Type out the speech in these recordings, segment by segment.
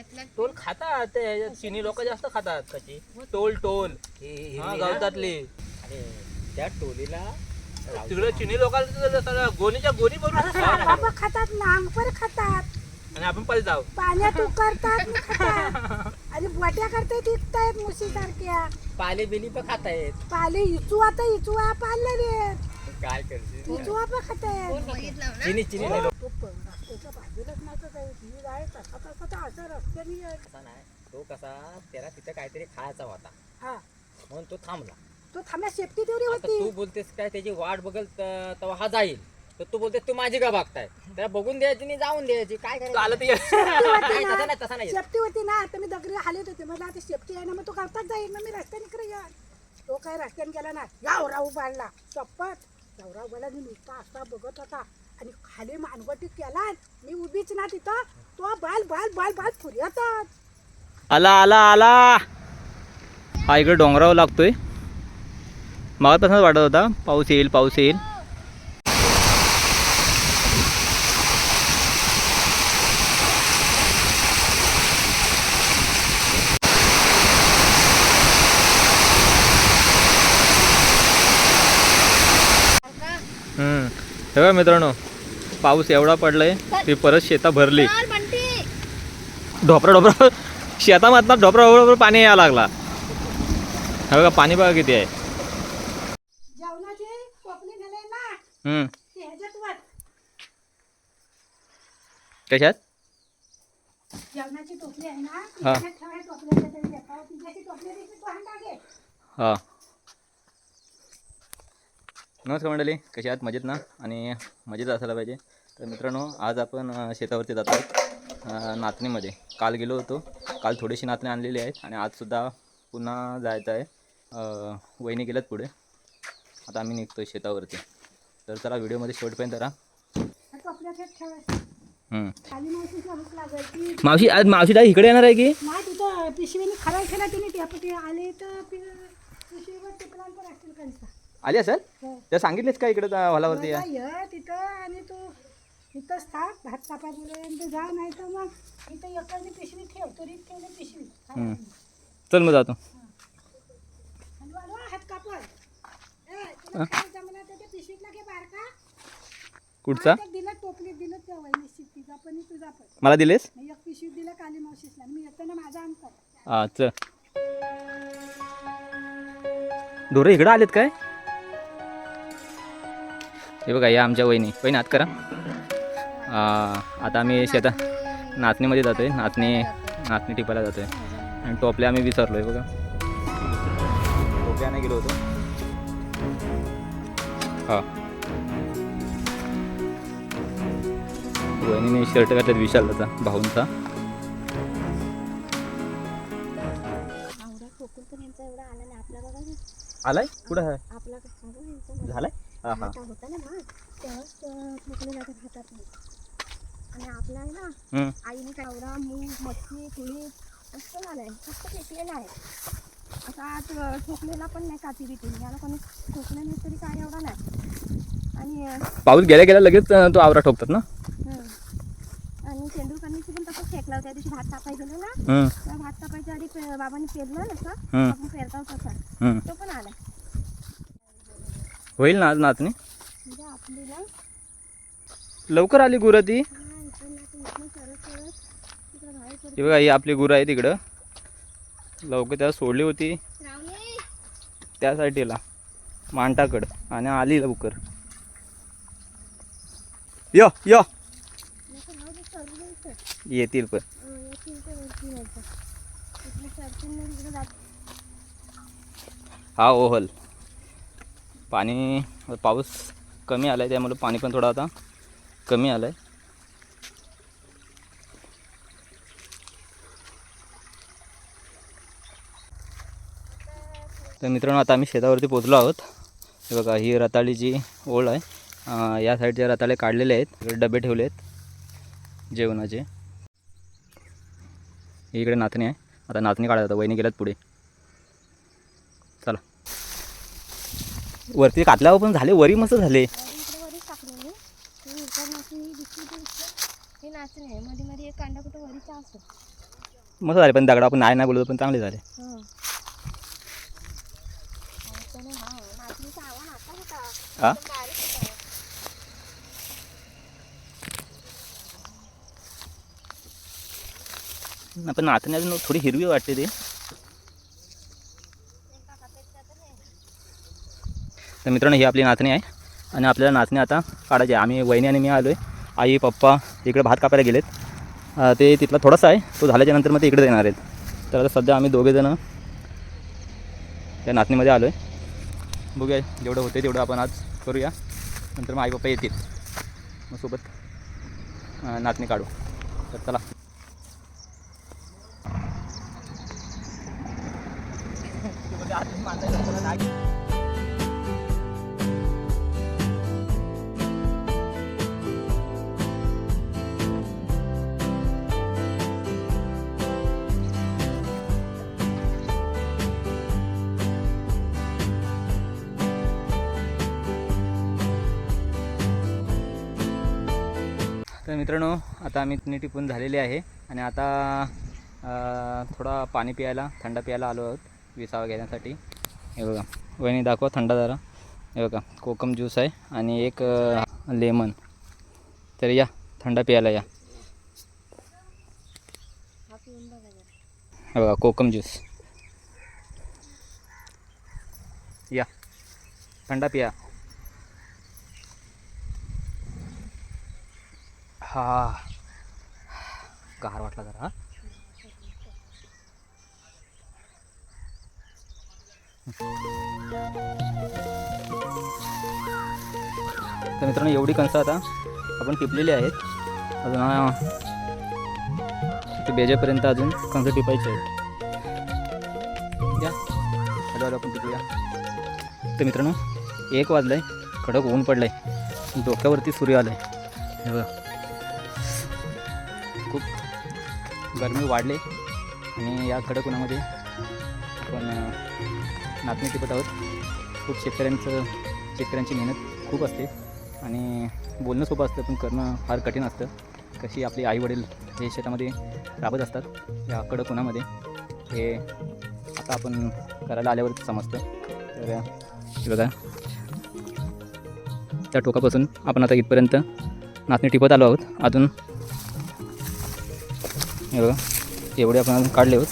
घेतला. टोल खातात ते चिनी लोक जास्त खातात कशी. टोल टोल. हा गवतातली. आणि त्या टोलीला तिकडे चिनी लोकांना गोणीच्या गोणी भरून खातात. नांग पण खातात आणि आपण पहिले जाऊ. पाण्यात उकरतात आणि बोट्या करतात विकतायत मुशी सारख्या पाले बिली पण खातायत. पाले इचुआ तर इचुआ पाले रे काय करशील? इचुआ पण खातायत. चिनी चिनी नाही तो बाजूलाच. ही तसा तसा तर असं रस्त्याने. कसा नाही? तो कसा? त्याला तिथं काहीतरी खायचा होता. हा. म्हणून तो थांबला. तो थांब्या सेफ्टी तेवढी आता होती. तू बोलतेस काय त्याची वाट बघल त- तेव्हा हा जाईल. तर तू बोलतेस तू माझी का बघताय त्याला बघून द्यायची नाही जाऊन द्यायची. काय करायचं? आलं ते नाही, तसं नाही तसं नाही. सेफ्टी होती ना आता मी दगडी हालत होते. मला आता सेफ्टी आहे ना मग तो करताच जाईल. मग मी रस्त्याने इकडे या. तो काय रस्त्याने गेला ना गावराव पाडला चप्पत गावराव पाडला मी नुसता असा बघत होता. आणि खाली मानवटी केला मी उभीच ना तिथं. तो बाल बाल बाल बाल फुर्यातच आला आला आला. हा इकडे डोंगरावर लागतोय. मागापासूनच वाटत होता पाऊस येईल पाऊस येईल. हम्म. हे मित्रांनो पाऊस एवढा पडलाय की परत शेता भरली. ढोपरा ढोपरा. शेतामधनं ढोपरा ढोपरा पाणी यायला लागला. हे बघा पाणी बघा किती आहे. कशात? जेवणाची टोपली आहे ना ती हा. ह्याच्यात ठेवाय टोपल्याच्या तरी देतात. तिच्याची टोपली दिसली तू हाण टाके. हा नमस्कार मंडळी कशी आहात? मजेत ना? आणि मजेत असायला पाहिजे. तर मित्रांनो आज आपण शेतावरती जातो आहोत. नाचणीमध्ये. काल गेलो होतो. काल थोडीशी नाचणी आणलेली आहेत आणि आजसुद्धा पुन्हा जायचं आहे. वहिनी गेल्यात पुढे. आता आम्ही निघतो शेतावरती. तर चला व्हिडिओमध्ये शेवटपर्यंत राहा. मावशी आज मावशी ताई इकडे येणार आहे की? पिशवीने खराब केला तिने. आले तर आली असेल. त्या सांगितलेच का इकडे हॉलावरती या? ये तिथं आणि तू इथंच थांब भात कापायपर्यंत जा नाही तर मग इथं एखादी पिशवी ठेव तुरीत ठेवली पिशवी. हम्म. चल मग जातो. आणि वाढवा, हात कापड. ए, तुला काय जमलं तर ते पिशवीतला घे बारका. कुठचा? हा, ते दिलं टोपलीत दिलं त्या तिचा पण आणि तुझा पण. मला दिलेस? एक पिशवीत दिलं काली मावशीसला मी येताना माझा अंतर. हा चल. ढोरं इकडं आलेत काय? हे बघा या आमच्या वहिनी. वहिनी आत करा. आ, आता आम्ही शेता नाचणीमध्ये जातोय. नाचणी नाचणी टिपायला जातोय. आणि टोपल्या आम्ही विसरलोय बघा. टोपल्याने गेलो होतो. हा. वहिनीने शर्ट घातल्यात विशालचा भाऊंचा. आवडा खोकून पण यांचा एवढा आला नाही आपला बघा ना. आलाय? कुठं आहे? झालाय? हाता होता ना भात तेव्हाच ठोकले जातात हातात आणि आपला आहे ना. आईने कावडा मूग मच्छी तुळी मस्त झालंय. फक्त फेकलेला आहे. आता आज अं, ठोकलेला पण नाही काती बिती याला कोणी ठोकलं नाही तरी काय एवढा नाही. आणि पाऊस गेल्या गेल्या लगेच तो आवरा ठोकतात ना. आणि तेंडुलकरनीची पण तसंच फेकला होता. दिवशी भात कापाय गेलो ना भात कापायच्या आधी बाबांनी पेरलं नसं आपण पेरता तसा. तो पण आला होईल ना आज नाचणी? लवकर आली गुरं ती? ही बघा ही आपली गुरं आहे तिकडं. लवकर त्याला सोडली होती. त्या साईडला मांटाकडं. आणि आली लवकर. य य! येतील पण. ते हा ओहल. पाणी पाऊस कमी आला आहे त्यामुळे पाणी पण थोडं आता कमी आलं आहे तर मित्रांनो आता आम्ही शेतावरती पोचलो आहोत. हे बघा ही रताळी जी ओळ आहे या साईडचे रताळे काढलेले आहेत इकडे डबे ठेवले आहेत जेवणाचे इकडे नाचणी आहे. आता नाचणी काढायला आता वहिनी गेल्यात पुढे. वरती कातल्यावर पण झाले वरी मस्त झाले. मस्त झाले पण दगडा आपण नाही नाही बोलतो पण चांगले झाले. पण हा आता अजून थोडी हिरवी वाटते ते. तर मित्रांनो ही आपली नाचणी आहे आणि आपल्याला नाचणी आता काढायची आहे. आम्ही वहिनी आणि मी आलो आहे आई पप्पा इकडे भात कापायला गेलेत. ते तिथला थोडासा आहे. तो झाल्याच्यानंतर मग ते इकडे येणार आहेत. तर आता सध्या आम्ही दोघेजणं त्या नाचणीमध्ये आलो आहे बघूया जेवढं होते तेवढं आपण आज करूया. नंतर मग आई पप्पा येतील. मग सोबत नाचणी काढू. तर चला. तर मित्रांनो आता आम्ही तिने टिपून झालेले आहे आणि आता थोडा पाणी प्यायला थंड प्यायला आलो आहोत विसावा घेण्यासाठी. हे बघा वहिनी दाखवा थंड जरा. हे बघा कोकम ज्यूस आहे आणि एक लेमन. तर या थंड प्यायला या. बघा हे बघा कोकम ज्यूस. या थंडा पिया. हा. गार वाटला जरा तर मित्रांनो एवढी कणसं आता आपण टिपलेली आहेत. अजून ते बेजेपर्यंत अजून कणसं टिपायचे आहेत. या. हॅलो हॅलो आपण टिपूया तर मित्रांनो एक वाजलं आहे कडक ऊन पडलं आहे डोक्यावरती सूर्य आलं आहे हे बघा. गरमी वाढले आणि या कडक उन्हामध्ये आपण नाचणी टिपत आहोत. खूप शेतकऱ्यांचं शेतकऱ्यांची मेहनत खूप असते आणि बोलणं सोपं असतं पण करणं फार कठीण असतं. कशी आपले आईवडील हे शेतामध्ये राबत असतात या कडक उन्हामध्ये हे आता आपण करायला आल्यावर समजतं. तर बघा. त्या टोकापासून आपण आता इथपर्यंत नाचणी टिपत आलो आहोत. अजून हे बघा. एवढे आपण अजून काढले आहोत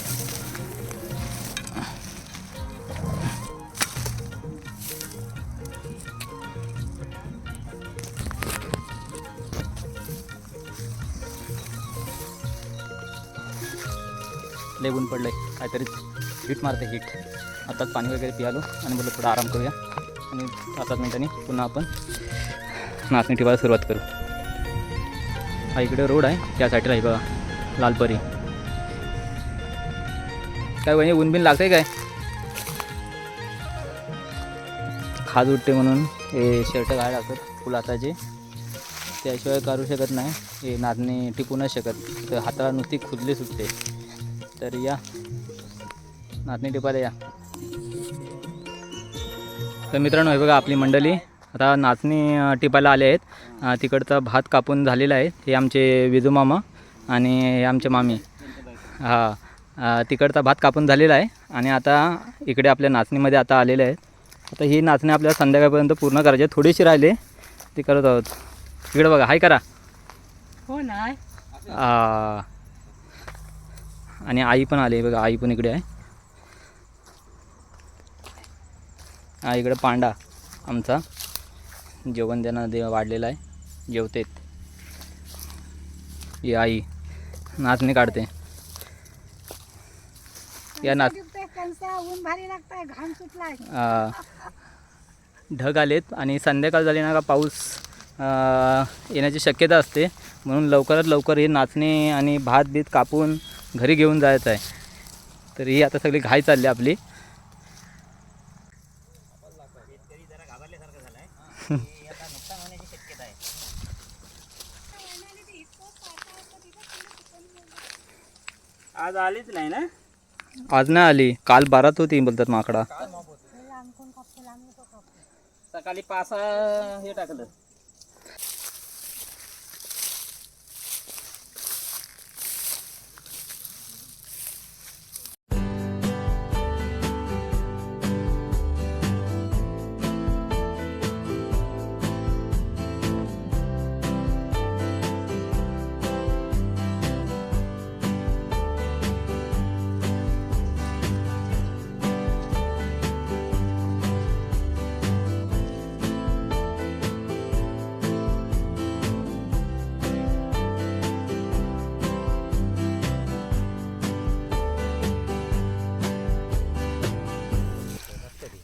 लय ऊन पडलं आहे काहीतरी हीट मारते हीट आताच पाणी वगैरे पियालो आणि बोललो थोडा आराम करूया. आणि पाच पाच मिनिटांनी पुन्हा आपण नाचणी ठेवायला सुरुवात करू. हा इकडे रोड आहे त्या साईडला आहे बघा लालपरी. काय वहिनी ऊन बिन लागते काय? खाज उठते म्हणून हे शर्ट घालायला लागतात फुलाताचे त्याशिवाय काढू शकत नाही. हे नाचणी टिकू नाही शकत. तर हाताला नुसती खुजली सुटते. तर या. नाचणी टिपायला या. तर मित्रांनो हे बघा आपली मंडळी. आता नाचणी टिपायला आले आहेत. तिकडचा भात कापून झालेला आहे. हे आमचे विजू मामा आणि आमचे मामी. हा तिकडचा भात कापून झालेला आहे. आणि आता इकडे आपल्या नाचणीमध्ये आता आलेले आहेत. आता ही नाचणी आपल्याला संध्याकाळपर्यंत पूर्ण करायची आहे. थोडीशी राहिले ती करत आहोत. इकडे बघा हाय करा. हो आ, आणि आई पण आली बघा आई पण इकडे आहे. हा इकडे पांडा आमचा. जेवण त्यांना दे वाढलेला आहे. जेवतेत. ही आई. नाचणी काढते. या नाच ढग आलेत आणि संध्याकाळ झाली ना का पाऊस येण्याची शक्यता असते. म्हणून लवकरात लवकर ही नाचणी आणि भात बीत कापून घरी घेऊन जायचं आहे. तर ही आता सगळी घाई चालली आपली. आज आलीच नाही ना? आज नाही आली. काल बारात होती बोलतात माकडा. सकाळी पाच हे टाकलं.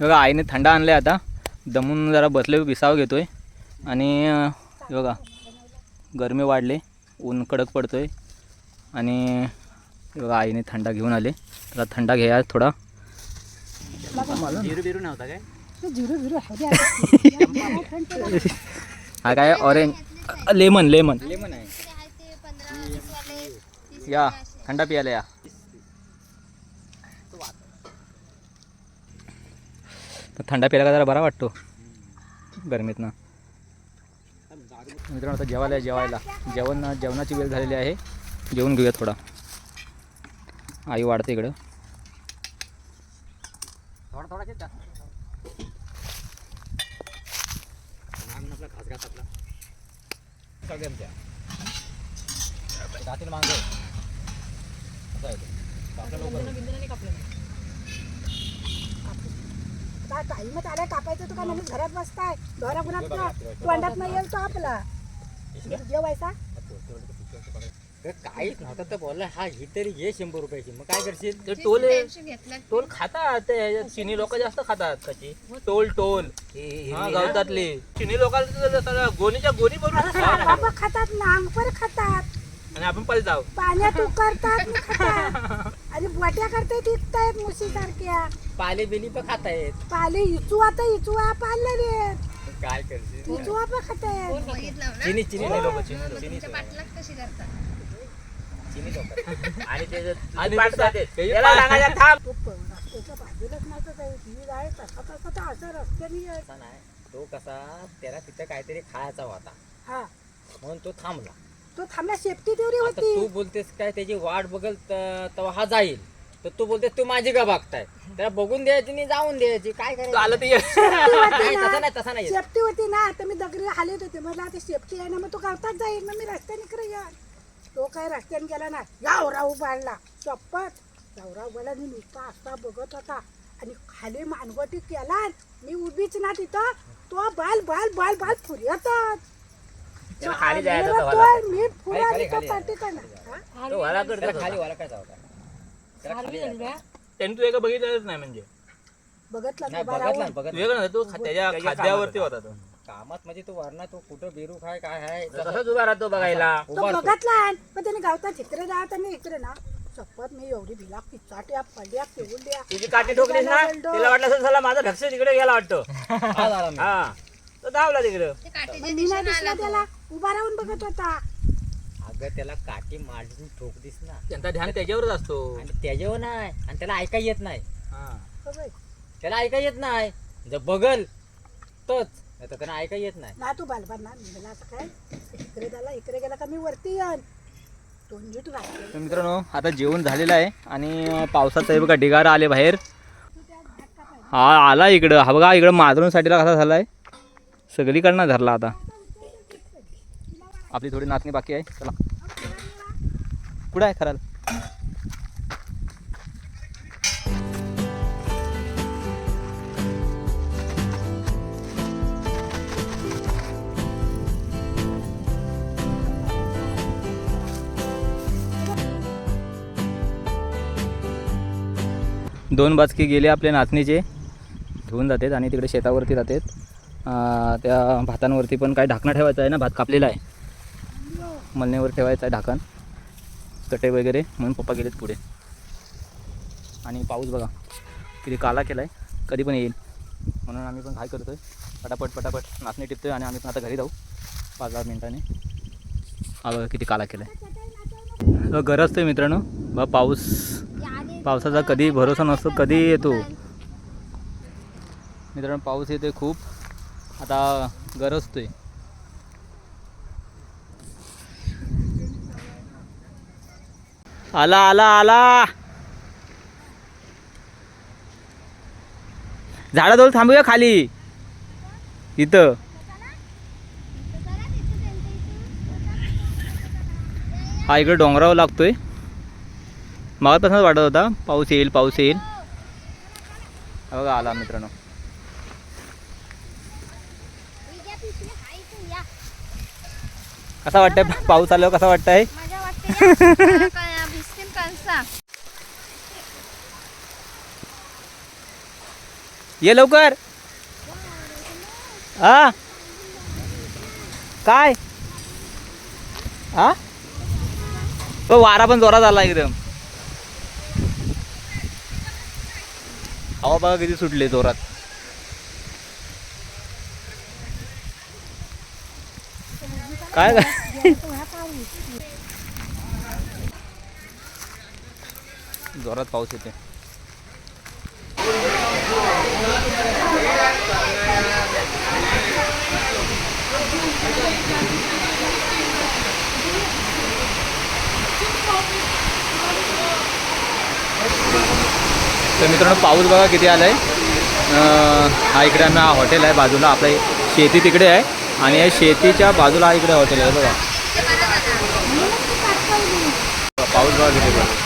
बघा आईने थंड आणलं आहे आता. दमून जरा बसले विसाव घेतो आहे आणि बघा गरमी वाढले ऊन कडक पडतो आहे आणि बघा आईने थंडा घेऊन आले. तर थंडा घ्या थोडा. हा काय ऑरेंज लेमन लेमन लेमन आहे. या थंडा पियाला या. तर थंडा प्यायला का जरा बरा वाटतो. गरमीतनं. मित्रांनो आता जेवायला जेवायला. जेवण जेवणाची वेळ झालेली आहे. जेवून घेऊया थोडा. आई वाढते इकडं. थोडा थोडा घेत मांग असं आहे ते. कापलं लवकर. काय काही मग आल्या कापायचं तू का म्हणून घरात बसताय. घराघरात तोंडात नाही येईल तो आपला. जेवायचा काहीच नव्हतं तर बोलला हा ही तरी घे शंभर रुपयाची. मग काय करशील? ते टोल टोल खातात चिनी लोक जास्त खातात कशी टोल टोल हा गवतातले. चिनी लोकांना गोणीच्या गोणी भरून बाबा खातात. नांगपर खातात आणि आपण पल जाऊ पाण्यात उकरतात आणि बोट्या करतात विकतायत मुशी सारख्या पाले बिली पण खातायत. पाले इचुआ तर इचुआ पाले रे काय करशील? इचुआ पण खातायत. चिनी चिनी नाही लोक चिनी लोक. चिनी पाठलाग कशी करतात? चिनी लोक. आणि ते आणि त्याला सांगायचं थांब. तो रस्त्याच्या बाजूलाच नाही तर जाईल ती जाय तसा तसा तर असं रस्त्याने येत. असा नाही. तो कसा त्याला तिथं काहीतरी खायचा होता. हा. म्हणून तो थांबला. तो थांबला सेफ्टी तेवढी आता होती. तू बोलतेस काय त्याची वाट बघल त- तेव्हा हा जाईल. तर तू बोलतेस तू माझी का बघताय त्याला बघून द्यायची नाही जाऊन द्यायची. काय करायचं? आलं ते नाही तसं नाही तसं नाही. सेफ्टी होती ना. तर मी दगडी हालत होते. मला आता सेफ्टी आहे ना मग तो करताच जाईल. मग मी रस्त्याने इकडे या. तो काय रस्त्याने गेला ना यावराव पाडला चप्पट यावराव पाडला मी नुसता असा बघत होता. आणि खाली मानगोटी केला. मी उभीच ना तिथं. तो बाल बाल बाल बाल फुर्यातात त्याला खाली जायचं होतं तो वाला. मी फुरा खाली, खाली, पाठीकडनं हा? तो वाला करतो त्याला खाली वाला काय होता. त्यांनी तू एका बघितलेलंच नाही म्हणजे. बघितलं नाही उभा बघितला राहून ना, बघितला. वेगळं ना तो त्याच्या खाद्यावरती होता. तो. कामात म्हणजे तो वरना तो कुठं बिरू खाय काय आहे तसंच उभा राहतो बघायला. तो उभा राहतो. बघतला पण त्याने गावतात इकडे जात आणि इकडे ना चप्पत मी एवढी भिला पिचाट्या पड्या पिवड्या तुझी काठी ठोकलीस ना तिला वाटलं असं झाला माझा भक्ष तिकडे गेला वाटतो. हा झाला मी. हा. तो धावला तिकडं. पण मी नाही दिसला त्याला. उभा राहून बघत होता. अगं त्याला काठी मारून ठोक दिस ना. त्यांचा ध्यान त्याच्यावरच असतो. आणि त्याच्यावर नाही. आणि त्याला ऐका येत नाही. हा. हो बाई. त्याला ऐका येत नाही. जर बघल तोच. नाही तर त्यांना ऐका येत नाही. ना तू बालबार ना. मला असं काय? इकडे गेला इकडे गेला का मी वरती येईन? तो नीट राहते तर मित्रांनो आता जेवण झालेलं आहे आणि पावसाचं आहे बघा ढिगारा आले बाहेर. हा आला इकडं. हा बघा इकडं माधुरून साठीला कसा झाला आहे सगळीकडनं धरला आता. आपली थोडी नाचणी बाकी आहे. चला. कुठं आहे खराल दोन बाजकी गेले आपले नाचणीचे. धुवून जातात आणि तिकडे शेतावरती जातात. त्या भातांवरती पण काय ढाकणं ठेवायचं आहे ना? भात कापलेला आहे. मलनेवर ठेवायचं आहे ढाकण कटे वगैरे म्हणून पप्पा गेलेत पुढे. आणि पाऊस बघा किती काला केला आहे कधी पण येईल. म्हणून आम्ही पण काय करतो आहे पटापट पटापट नाचणी टिपतो आहे आणि आम्ही पण आता घरी जाऊ. पाच दहा मिनटाने. हा बघा किती काला केला आहे गरजतो मित्रांनो. बा पाऊस पावसाचा कधी भरोसा नसतो कधी येतो. मित्रांनो पाऊस येतोय खूप. आता गरजतो आहे आला आला आला. झाडाजवळ थांबूया खाली. इथं. हा इकडे डोंगरावर लागतोय. मागापासूनच वाटत होता. पाऊस येईल पाऊस येईल. बघा आला मित्रांनो. कसा वाटतंय? पाऊस आल्यावर कसा वाटतंय? असा ये लवकर. हा काय? हा तो वारा पण जोरात आला एकदम. हवा बघा किती सुटले जोरात. काय? जोरात पाऊस येते तर मित्रांनो पाऊस बघा किती आलाय. आहे हा इकडे आम्ही हा हॉटेल आहे बाजूला आपलं शेती तिकडे आहे. आणि या शेतीच्या बाजूला हा इकडे हॉटेल आहे बघा. पाऊस बघा किती बघा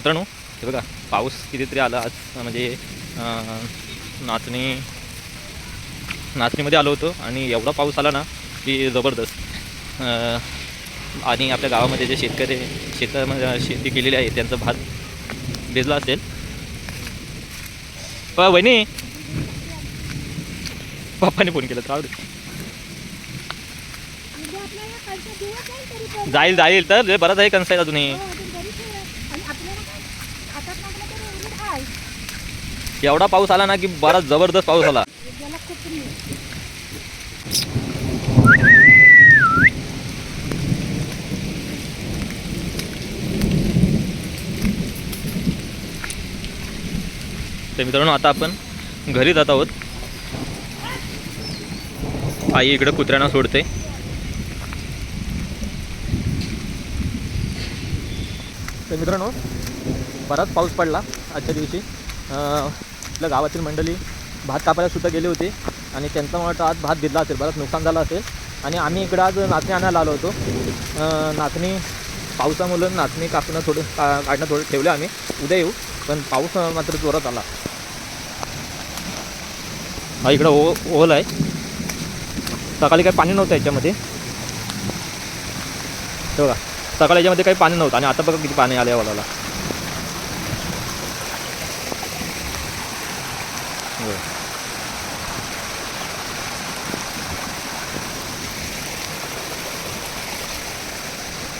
मित्रांनो हे बघा पाऊस कितीतरी आला आज. म्हणजे नाचणी नाचणीमध्ये आलो होतो आणि एवढा पाऊस आला ना की जबरदस्त. आणि आपल्या गावामध्ये जे शेतकरी शेतामध्ये शेती केलेली आहे त्यांचं भात भिजला असेल. प वहिनी! पप्पाने फोन केला तर जाईल जाईल तर बराच आहे कन्साईट अजूनही. एवढा पाऊस आला ना की बराच जबरदस्त पाऊस आला. तर मित्रांनो आता आपण घरी जात आहोत. आई इकडे कुत्र्यांना सोडते. तर मित्रांनो बराच पाऊस पडला आजच्या दिवशी. अं, आपल्या गावातील मंडळी भात कापायला सुद्धा गेले होते आणि त्यांचा मला वाटतं आज भात भिजला असेल बराच नुकसान झालं असेल. आणि आम्ही इकडं आज नाचणी आणायला आलो होतो. नाचणी पावसामुळं नाचणी कापणं थोडं का काढणं थोडं ठेवलं आम्ही. उद्या येऊ पण पाऊस मात्र जोरात आला. हा इकडं ओ ओल आहे. सकाळी काही पाणी नव्हतं याच्यामध्ये. बघा सकाळी याच्यामध्ये काही पाणी नव्हतं आणि आता बघा किती पाणी आलं आहे ओलाला.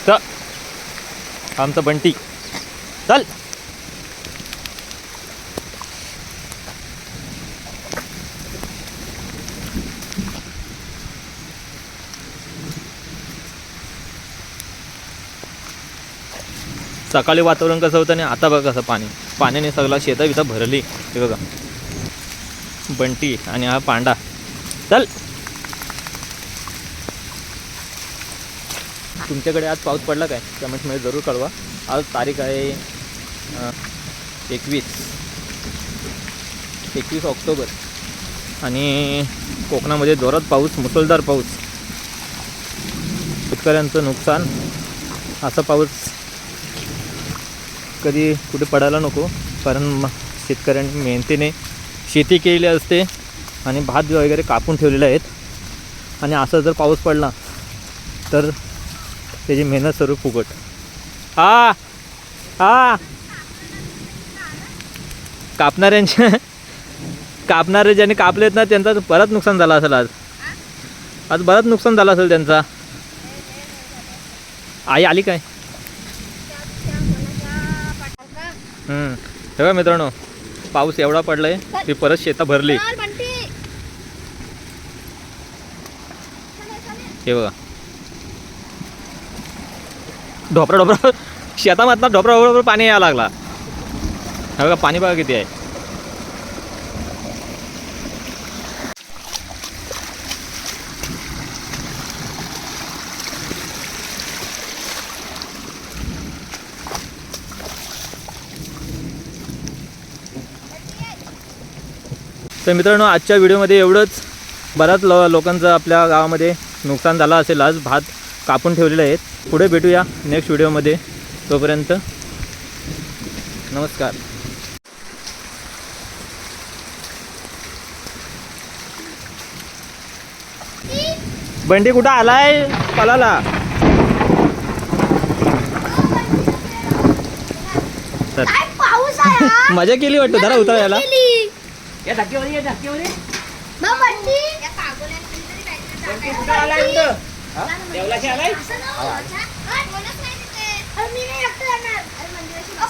चल आमचं बंटी चल सकाळी वातावरण कसं होतं आणि आता बघा कसं पाणी. पाण्याने सगळा शेता बिता भरली. हे बघा. बंटी आणि हा पांडा. चल. तुमच्याकडे आज पाऊस पडला काय? कमेंटमध्ये जरूर कळवा. आज तारीख आहे एकवीस. एकवीस ऑक्टोबर. आणि कोकणामध्ये जोरात पाऊस मुसळधार पाऊस. शेतकऱ्यांचं नुकसान असा पाऊस कधी कुठे पडायला नको कारण शेतकऱ्यांनी मेहनतीने शेती केलेली असते आणि भात वगैरे कापून ठेवलेले आहेत. आणि असं जर पाऊस पडला तर त्याची मेहनत सर्व फुकट. हा हा कापणाऱ्यांच्या कापणारे ज्यांनी कापलेत ना त्यांचा बरंच नुकसान झालं असेल आज. आज बरंच नुकसान झालं असेल त्यांचा. आई आली काय? हम्म. हे बघा मित्रांनो. पाऊस एवढा पडलाय की परत शेता भरली. हे बघा. ढोपरा ढोपरा. शेतामधनं ढोपरा ढोपरा पाणी यायला लागला. हे बघा पाणी बघा किती आहे. तर मित्रांनो आजच्या व्हिडिओमध्ये एवढंच. बऱ्याच लो लोकांचं आपल्या गावामध्ये नुकसान झालं असेल आज. भात कापून ठेवलेले आहेत. पुढे भेटूया नेक्स्ट व्हिडिओमध्ये. तोपर्यंत नमस्कार. बंडी कुठं आलाय? पलाला. मजा केली वाटतं? जरा उतरा याला या धक्क्यावर ये. धक्क्यावर ये देवलाशी आलाय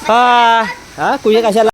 हा? हा? कुये कशाला?